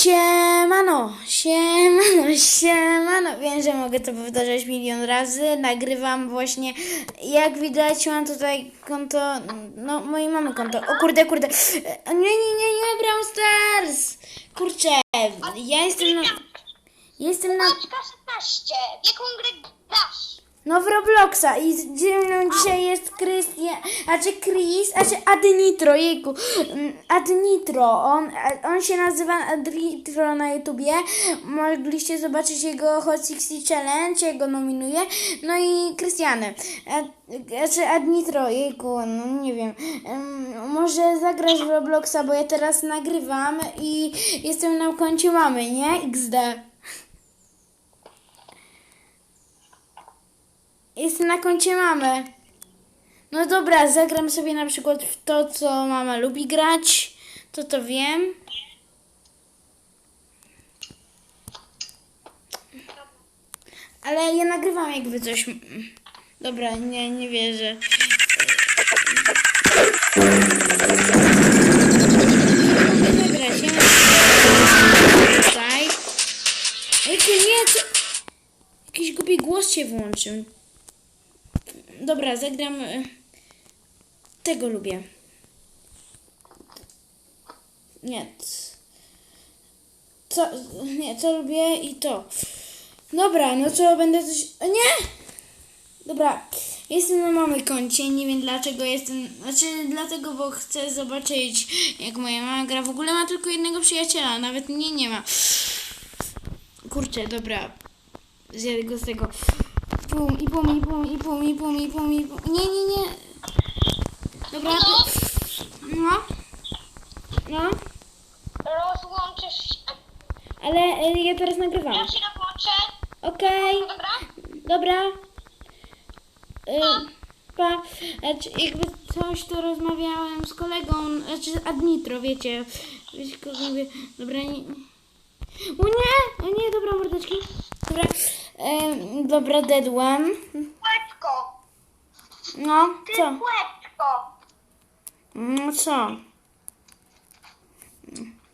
Siemano, siemano, siemano. Wiem, że mogę to powtarzać milion razy. Nagrywam właśnie, jak widać, mam tutaj konto, no mojej mamy konto. O kurde, kurde. Nie, nie, nie, nie, Brawl Stars. Kurczę, ja jestem na, jestem na, Paczka 16. W jaką grę grasz? No w Robloxa i ze mną dzisiaj jest Krystian, a czy Chris, a czy Adnitro, jejku, Mm, Adnitro, on, a- on się nazywa Adnitro na YouTubie, mogliście zobaczyć jego Hot 60 Challenge, ja go nominuję, no i Krystiany, a, a czy Adnitro, jejku, no nie wiem, Em, może zagrasz w Robloxa, bo ja teraz nagrywam i jestem na koncie mamy, nie? XD. Jestem na koncie mamy. No dobra, zagram sobie na przykład w to, co mama lubi grać. To to wiem. Ale ja nagrywam jakby coś. Dobra, nie, nie wierzę. Ja nagrywam tutaj. Jakie nie, co? Jakiś głupi głos się włączył. Dobra, zagram. e, Tego lubię. Nie. Co? Nie, co lubię i to. Dobra, no co będę coś. Nie! Dobra, jestem na mamy koncie, nie wiem dlaczego jestem. Znaczy, dlatego, bo chcę zobaczyć, jak moja mama gra. W ogóle ma tylko jednego przyjaciela, nawet mnie nie ma. Kurczę, dobra. Zjadę go z tego. Pum, i pum, i pum, i pum, i pum, i pum, i pum. Nie, nie, nie. Dobra, to... No. No. Rozłączysz się. Ale e, ja teraz nagrywam. Ja się rozłączę. Okej. Dobra? Dobra. Y, pa. Znaczy, jakby coś to rozmawiałem z kolegą, znaczy z Adnitro, wiecie. Wiecie, kogo mówię. Dobra, nie. O nie! O nie, dobra, mordeczki. Dobra. Dobra, dedłam. Kółeczko. No, Ty co? No co?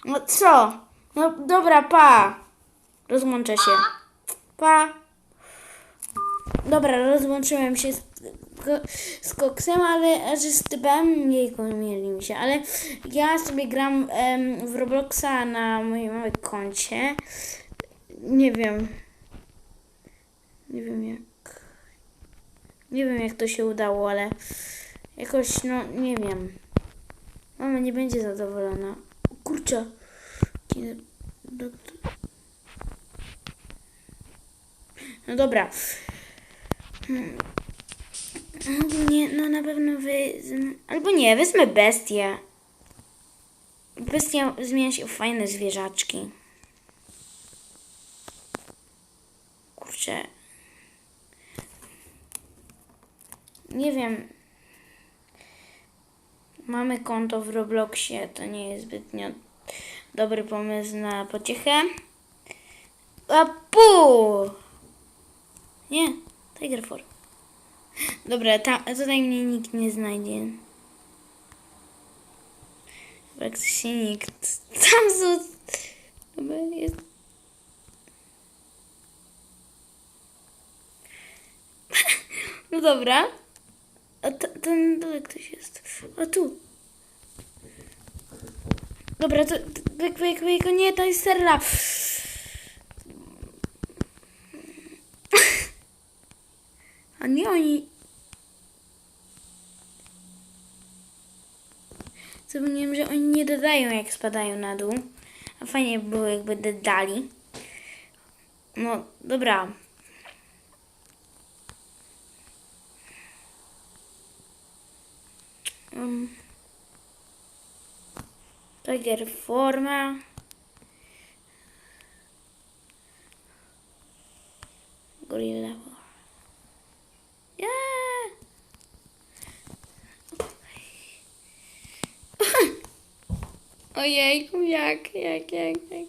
No co? No dobra, pa. Rozłączę się. Pa. Dobra, rozłączyłem się z, z koksem, ale znaczy z typem, nie mieli mi się, ale ja sobie gram em, w Robloxa na moim małym koncie. Nie wiem. Nie wiem jak. Nie wiem jak to się udało, ale jakoś, no nie wiem. Mama nie będzie zadowolona. O kurczę. No dobra. Nie, no na pewno wezmę... Albo nie, wezmę bestię. Bestia zmienia się w fajne zwierzaczki. Kurczę. Nie wiem. Mamy konto w Robloxie, to nie jest zbytnio dobry pomysł na pociechę. A pu! Nie, Tiger Form. Dobra, ta, tutaj mnie nikt nie znajdzie. Się nikt. Tam są. Dobra, jest. No dobra. A t- ten dole ktoś jest. A tu. Dobra, to wyk, wyk, wyk, nie, to jest serla. A nie oni. Zapomniałem, że oni nie dodają jak spadają na dół. A fajnie by było jakby dodali. No, dobra. Um, Tiger forma. Gorilla. Yeah! Ojejku, jak, jak, jak, jak.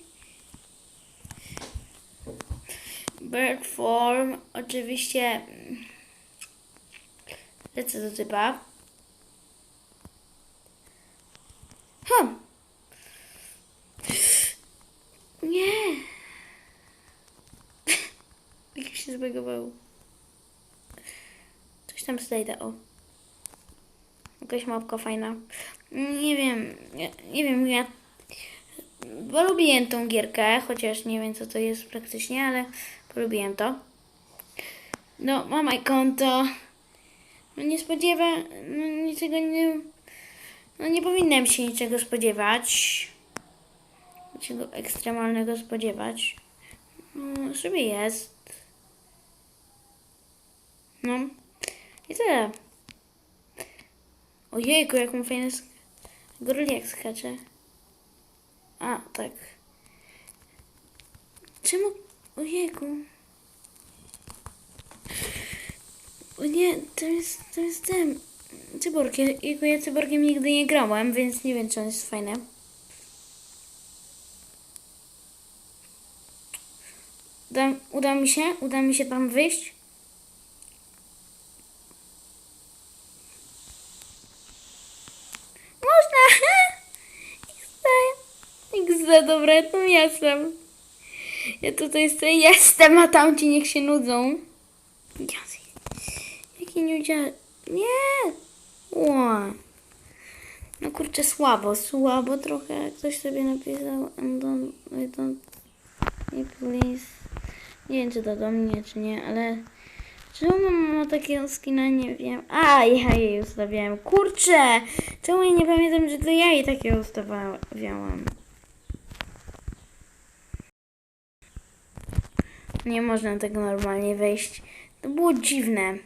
Bird form, oczywiście. mm, Lecę do typa. Ha! Nie! Jak się zbagowało. Coś tam znajdę, o. Jakaś mapka fajna. Nie wiem, nie, nie wiem, ja... Polubiłem tą gierkę, chociaż nie wiem co to jest praktycznie, ale polubiłem to. No, mam konto. No nie spodziewam, no niczego nie no nie powinnam się niczego spodziewać. Niczego ekstremalnego spodziewać. No, sobie jest. No. I tyle. Ojejku, jak mu fajny sk- Goryliak skacze. A, tak. Czemu? Ojejku. O nie, to jest, to jest ten. Cyborg. Ja- Jego ja cyborgiem nigdy nie grałem, więc nie wiem, czy on jest fajny. Uda, uda mi się? Uda mi się tam wyjść? Można! XD. XD, dobra, ja tu jestem. Ja tutaj sobie jestem, a tamci niech się nudzą. Jaki nudzia... Nie! Ła. No kurczę, słabo, słabo trochę. Ktoś sobie napisał and don't, I don't i please. Nie wiem, czy to do mnie, czy nie, ale... Czemu ma takiego skina? Nie wiem. A, ja jej ustawiałem. Kurczę! Czemu ja nie pamiętam, że to ja jej takiego ustawiałam? Nie można tego normalnie wejść. To było dziwne.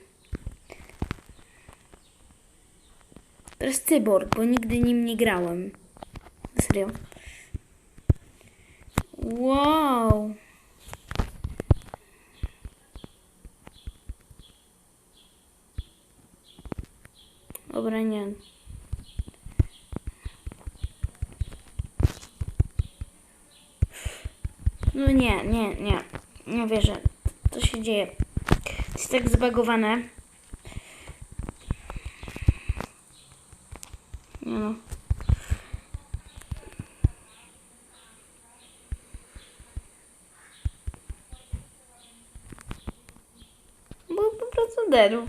Teraz cyborg, bo nigdy nim nie grałem. Serio. Wow. Dobra, nie. No nie, nie, nie. Nie wierzę. Co się dzieje? To jest tak zbagowane. Nie no. Bo po procederu.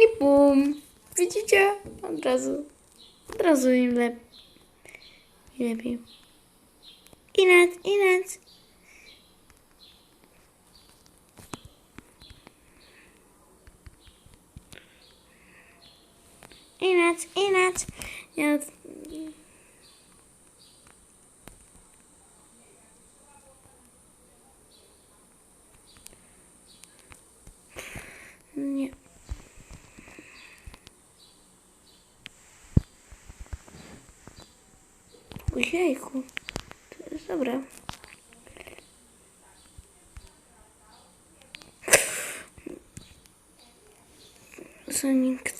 I bum. Widzicie? Od razu. Od razu im lep... lepiej. Inet, inet. Inet, inet. Ja... Nie. Ojejku. To jest dobre. Sonic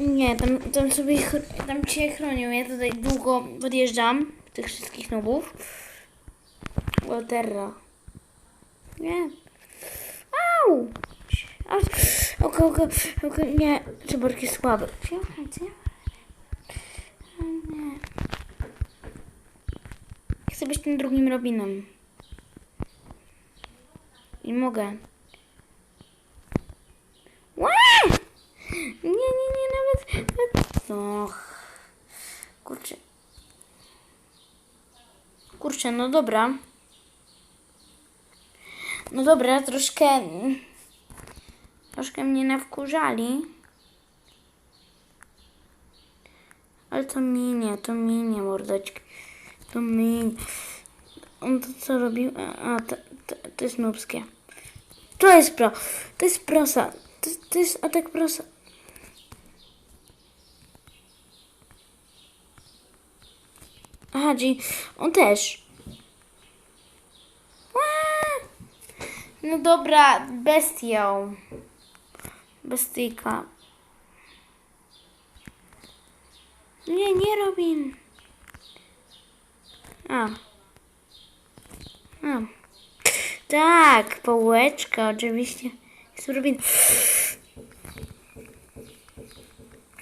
Nie, tam, tam sobie tam cię chronią. Ja tutaj długo podjeżdżam tych wszystkich nubów. Walterra. Nie. Au! Au! Oko, oko, oko, nie. Jest słaby. Nie. Chcę być tym drugim Robinem. I mogę. Ła! Nie, nie, nie, Och. Kurczę. Kurczę, no dobra. No dobra, troszkę... Troszkę mnie nawkurzali. Ale to minie, to minie, mordeczki. To minie. On to co robił? A to, to, to jest nubskie. To jest pro. To jest prosa. To, to jest atak prosa. Aha, czyli on też. No dobra, bestią. Bestyjka. Nie, nie Robin. A. A. Tak, połeczka, oczywiście. Jest Robin.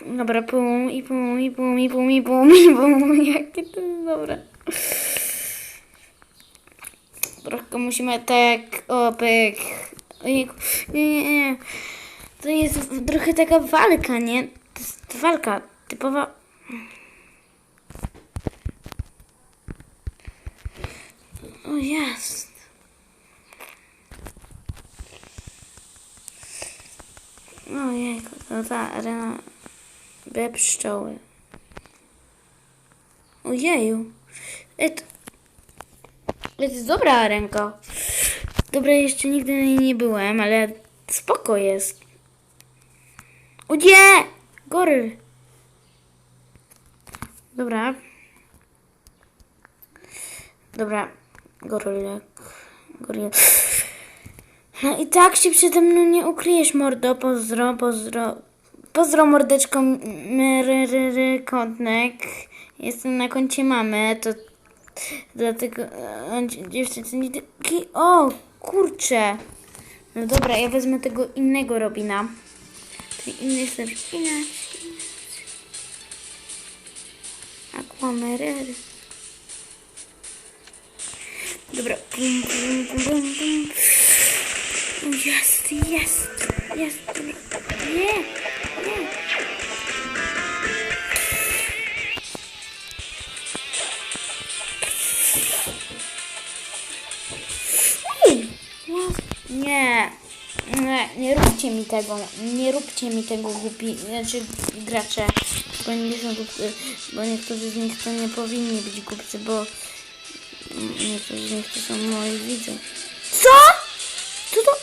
Dobra, pum i pum i pum i pum i pum i pum. Jakie to jest dobre. Trochę musimy tak, o pyk. Ojejku. Nie, nie, nie. To jest trochę taka walka, nie? To jest walka typowa. O jest. Ojejku, to ta arena B pszczoły. Ojeju. Ej, to, jest dobra arenka. Dobra, jeszcze nigdy na niej nie byłem, ale spoko jest. O nie! Goryl. Dobra. Dobra. Gorylek. Goryl. No i tak się przede mną nie ukryjesz, mordo. Pozdro, pozdro. Pozdro, mordeczko kątnek. Jestem na koncie mamy, to dlatego e, dziewczyny. O, kurczę. No dobra, ja wezmę tego innego Robina. Czyli inny jest Robina. Aquamerer. Dobra. Pum, pum, pum, pum, pum. Jest, jest, jest. Nie, nie. Nie, nie, nie róbcie mi tego, nie róbcie mi tego głupi, znaczy gracze, bo nie są głupcy, bo niektórzy z nich to nie powinni być głupcy, bo niektórzy z nich to są moi widze. Co? Co to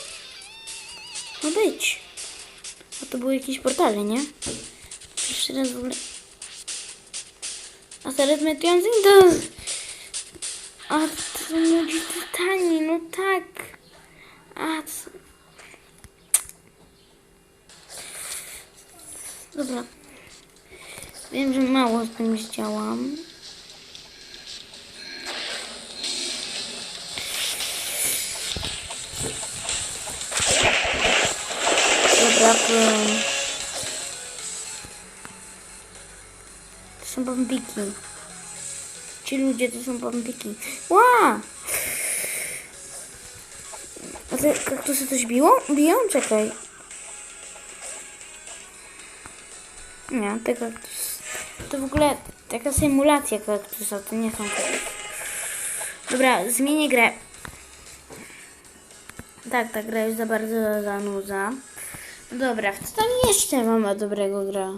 ma być? A to były jakieś portale, nie? Jeszcze raz w ogóle. A teraz metujący to... A to ludzi tani, no tak. A co? Dobra. Wiem, że mało z tym zdziałam. Dobra, to... Są bombiki. Ci ludzie to są bombiki. Ła! Te kaktusy coś biło? Biją? Czekaj. Nie, te kaktus... To w ogóle taka symulacja kaktusa, to nie są. Dobra, zmienię grę. Tak, ta gra już za bardzo zanudza. Dobra, co tam jeszcze mamy dobrego gra?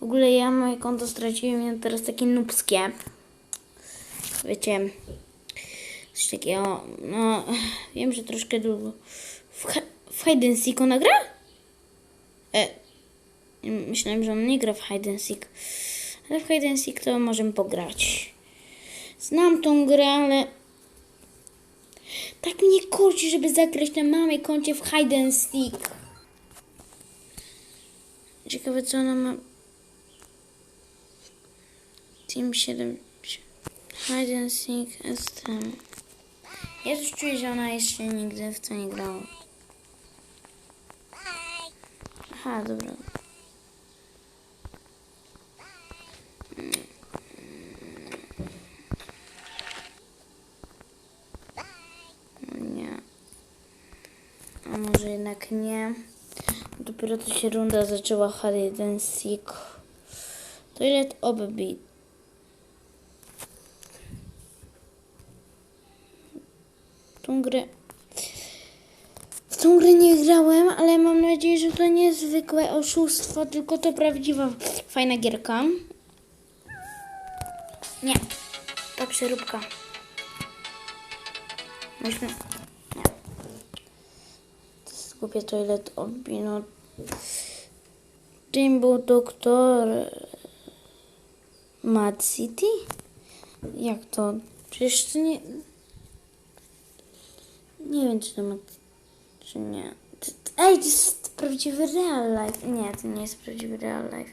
W ogóle ja moje konto straciłem, ja teraz takie nubskie. Wiecie, coś takiego, no, wiem, że troszkę długo. W, w Hide and Seek ona gra? E, myślałem, że on nie gra w Hide and Seek. Ale w Hide and Seek to możemy pograć. Znam tą grę, ale tak mnie kurczy, żeby zagrać na małej koncie w Hide and Seek. Ciekawe, co ona ma. Team 7. Hide and Seek jestem. Ja już czuję, że ona jeszcze nigdy w to nie grała. Aha, dobra. Nie. A może jednak nie. Dopiero to się runda zaczęła Hide and Seek. Toilet Obbeat. Tą grę. W tą grę nie grałem, ale mam nadzieję, że to nie zwykłe oszustwo, tylko to prawdziwa, fajna gierka. Nie, to przeróbka. Myślę. Nie. To jest głupie toilet odbino. Tym był doktor Mad City? Jak to? Przecież to nie. Nie wiem, czy to ma. Czy nie. Ej, to jest prawdziwy real life. Nie, to nie jest prawdziwy real life.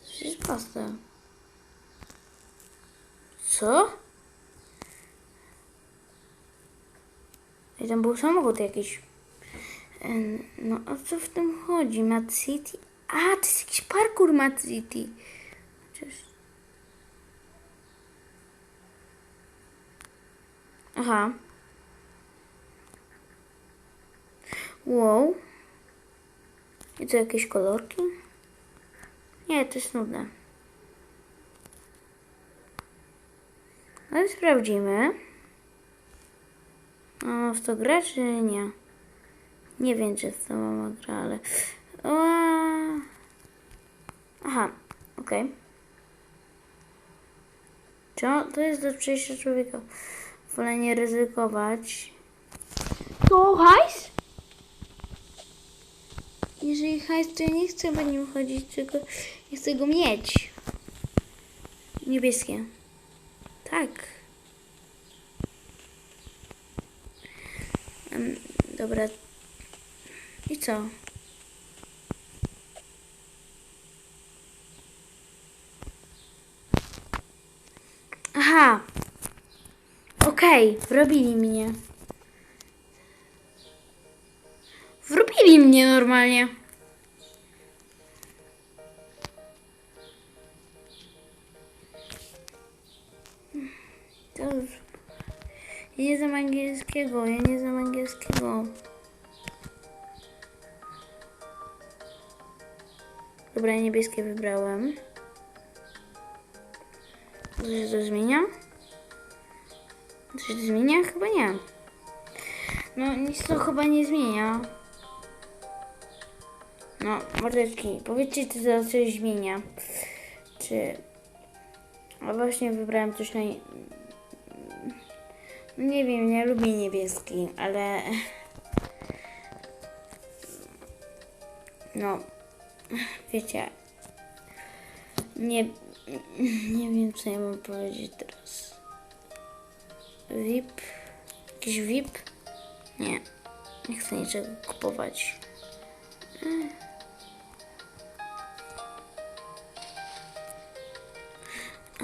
To przecież proste. Co? I tam był samochód jakiś. Em, No, o co w tym chodzi? Mad City? A, to jest jakiś parkour Mad City. Chociaż... Aha. Wow. I to jakieś kolorki? Nie, to jest nudne. Ale sprawdzimy. O, w to gra czy nie? Nie wiem, czy w to mama gra, ale... O... Aha, okej. Co? To jest do przejścia człowieka. Wolę nie ryzykować. To hajs? Jeżeli hajs, to ja nie chcę po nim chodzić, tylko ja chcę go mieć. Niebieskie. Tak. Em, dobra. I co? Aha. Okej, wrobili mnie. Wrobili mnie normalnie. Ja nie znam angielskiego, ja nie znam angielskiego. Dobra, niebieskie wybrałem. Coś to zmienia? Coś zmienia? Chyba nie. No, nic to chyba nie zmienia. No, mordeczki, powiedzcie, czy to coś zmienia. Czy... A właśnie wybrałem coś naj... Nie wiem, nie lubię niebieski, ale... No, wiecie... Nie... Nie wiem, co ja mam powiedzieć teraz. VIP? Jakiś VIP? Nie. Nie chcę niczego kupować.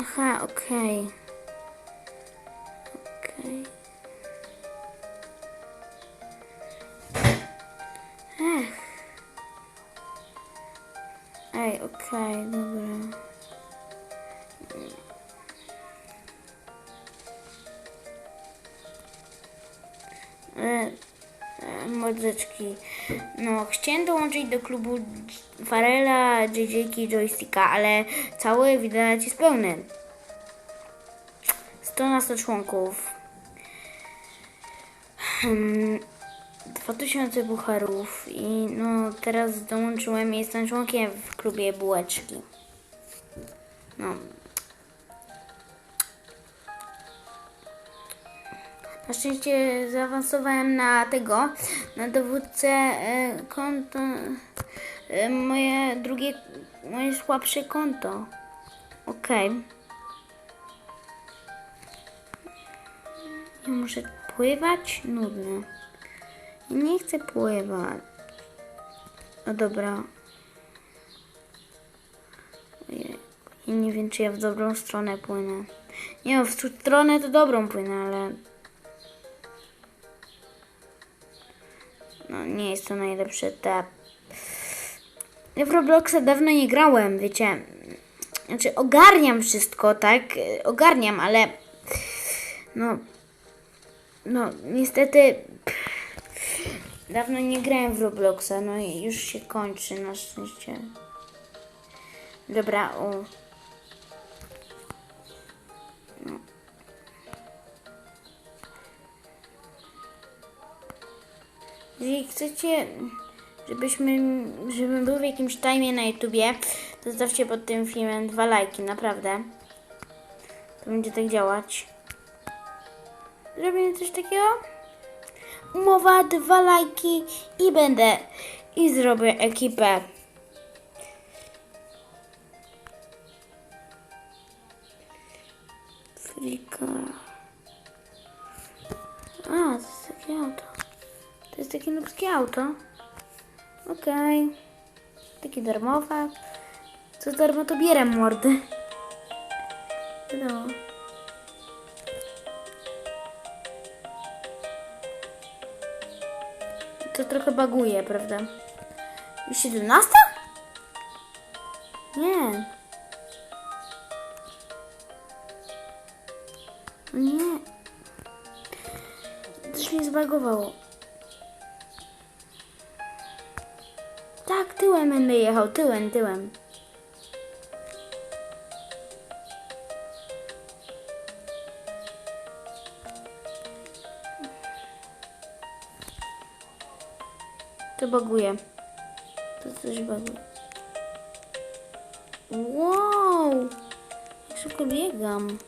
Aha, okej. Okej. Ech. Ej, okej, dobra. E, e, Mordeczki. No, chciałem dołączyć do klubu Farela, JJki, Joysticka, ale cały widać jest pełny. 100 na 100 członków. Hmm, 2000 bucharów i no teraz dołączyłem i jestem członkiem w klubie bułeczki. No. Na szczęście zaawansowałem na tego, na dowódcę e, konto, e, moje drugie, moje słabsze konto. Okej. Ja muszę pływać? Nudne. Nie chcę pływać. No dobra. Ja nie wiem, czy ja w dobrą stronę płynę. Nie, w stronę to dobrą płynę, ale... nie jest to najlepszy etap. W Robloxa dawno nie grałem, wiecie. Znaczy, ogarniam wszystko, tak? Ogarniam, ale... No... No, niestety... Dawno nie grałem w Robloxa, no i już się kończy na szczęście. Dobra, o. Jeżeli chcecie, żebyśmy, żebym był w jakimś time na YouTubie, to zostawcie pod tym filmem dwa lajki, naprawdę. To będzie tak działać. Zrobimy coś takiego? Umowa, dwa lajki i będę, i zrobię ekipę. Frika. A, to jest takie. To jest takie nubskie auto. Okej. Takie darmowe. Co darmo to bierę mordy. No. To trochę baguje, prawda? Już 17? Nie. Nie. Coś mnie zbagowało. Tak, tyłem będę jechał, tyłem, tyłem. To baguje. To coś baguje. Wow! Jak szybko biegam.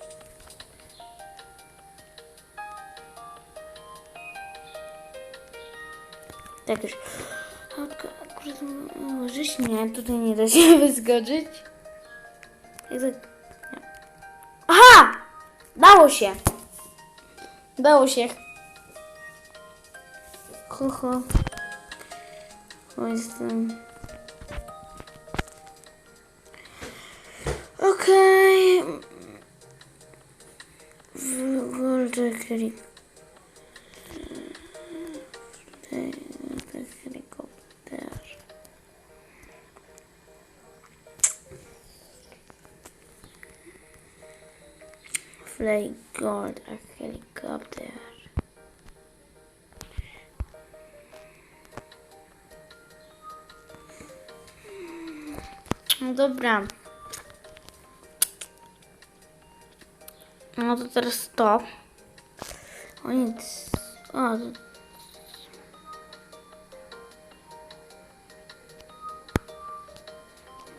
Tak już. Możesz nie, tutaj nie da się wyskoczyć. Aha! Dało się! Dało się. Ho, ho. O. Okej. W Golden Creek. Fly Gold, a helikopter. No dobra. No to teraz to. O nic. O, to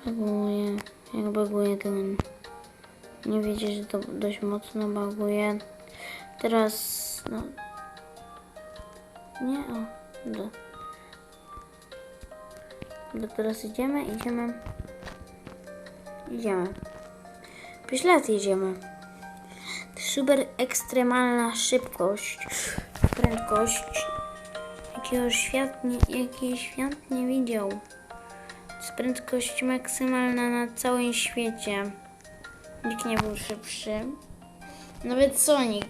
Baguje. Jak baguje ten. Nie wiecie, że to dość mocno baguje. Teraz. No. Nie, o. Do. Do teraz idziemy, idziemy. Idziemy. Lat jedziemy. Super ekstremalna szybkość. Prędkość. Jakiego świat nie, jakiej świat nie widział. To jest prędkość maksymalna na całym świecie. Nikt nie był szybszy. Nawet Sonic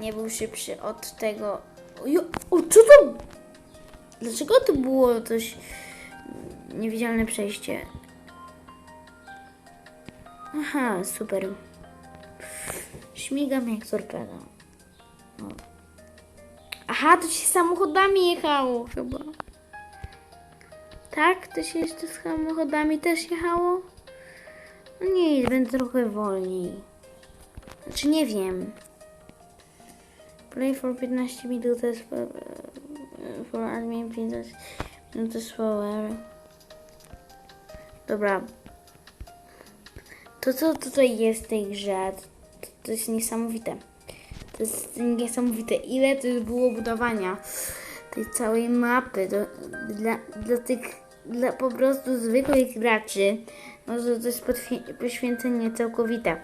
nie był szybszy od tego. O, co to? Dlaczego to było coś niewidzialne przejście? Aha, super. Śmigam jak torpeda. O. Aha, to się samochodami jechało chyba. Tak? To się jeszcze z samochodami też jechało? Nie, będę trochę wolniej. Znaczy nie wiem. Play for 15 minut to jest for, for admin 15 minut slower. Dobra. To co tutaj jest w tej grze, to, to jest niesamowite. To jest niesamowite. Ile to było budowania tej całej mapy do, dla, dla tych, dla po prostu zwykłych graczy. No to, jest poświęcenie całkowite.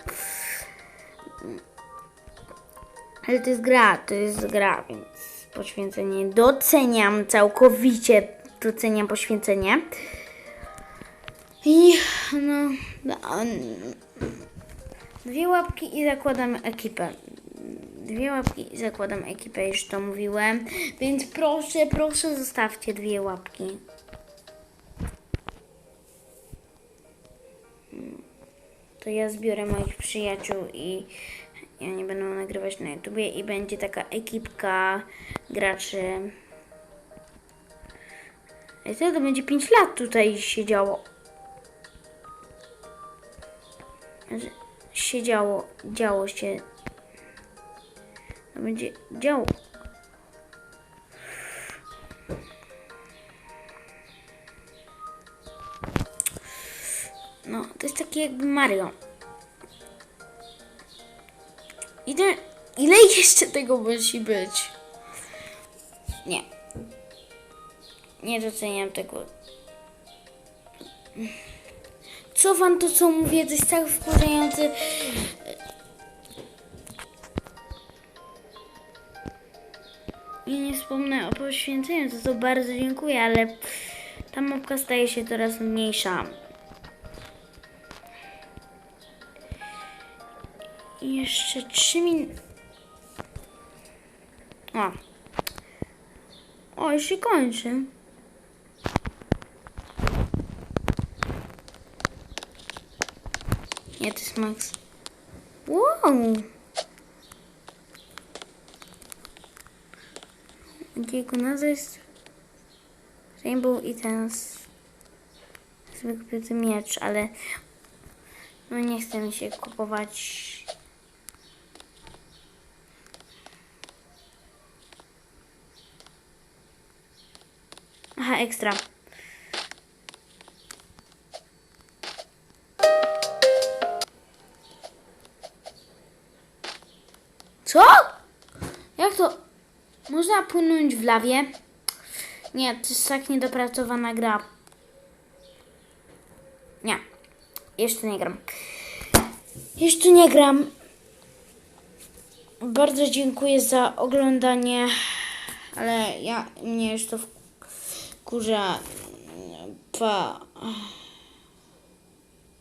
Ale to jest gra, to jest gra, więc poświęcenie doceniam całkowicie, doceniam poświęcenie. I no, dwie łapki i zakładam ekipę. Dwie łapki i zakładam ekipę, już to mówiłem. Więc proszę, proszę zostawcie dwie łapki. To ja zbiorę moich przyjaciół i oni będą nagrywać na YouTubie i będzie taka ekipka graczy. I to będzie 5 lat tutaj siedziało. Siedziało, działo się. To będzie działo. Jakby Mario. Ile, ile jeszcze tego musi być? Nie. Nie doceniam tego. Co wam to, co mówię, to jest tak wkurzające. I nie wspomnę o poświęceniu, to to bardzo dziękuję, ale ta mapka staje się coraz mniejsza. Jeszcze 3 min... O. O, już się kończy. Nie, to jest Max. Wow! Jego nazwa jest Rainbow i ten z- sobie kupię ten miecz, ale no nie chcę mi się kupować Aha, ekstra. Co? Jak to? Można płynąć w lawie? Nie, to jest tak niedopracowana gra. Nie. Jeszcze nie gram. Jeszcze nie gram. Bardzo dziękuję za oglądanie, ale ja mnie już to wkurza. Pa.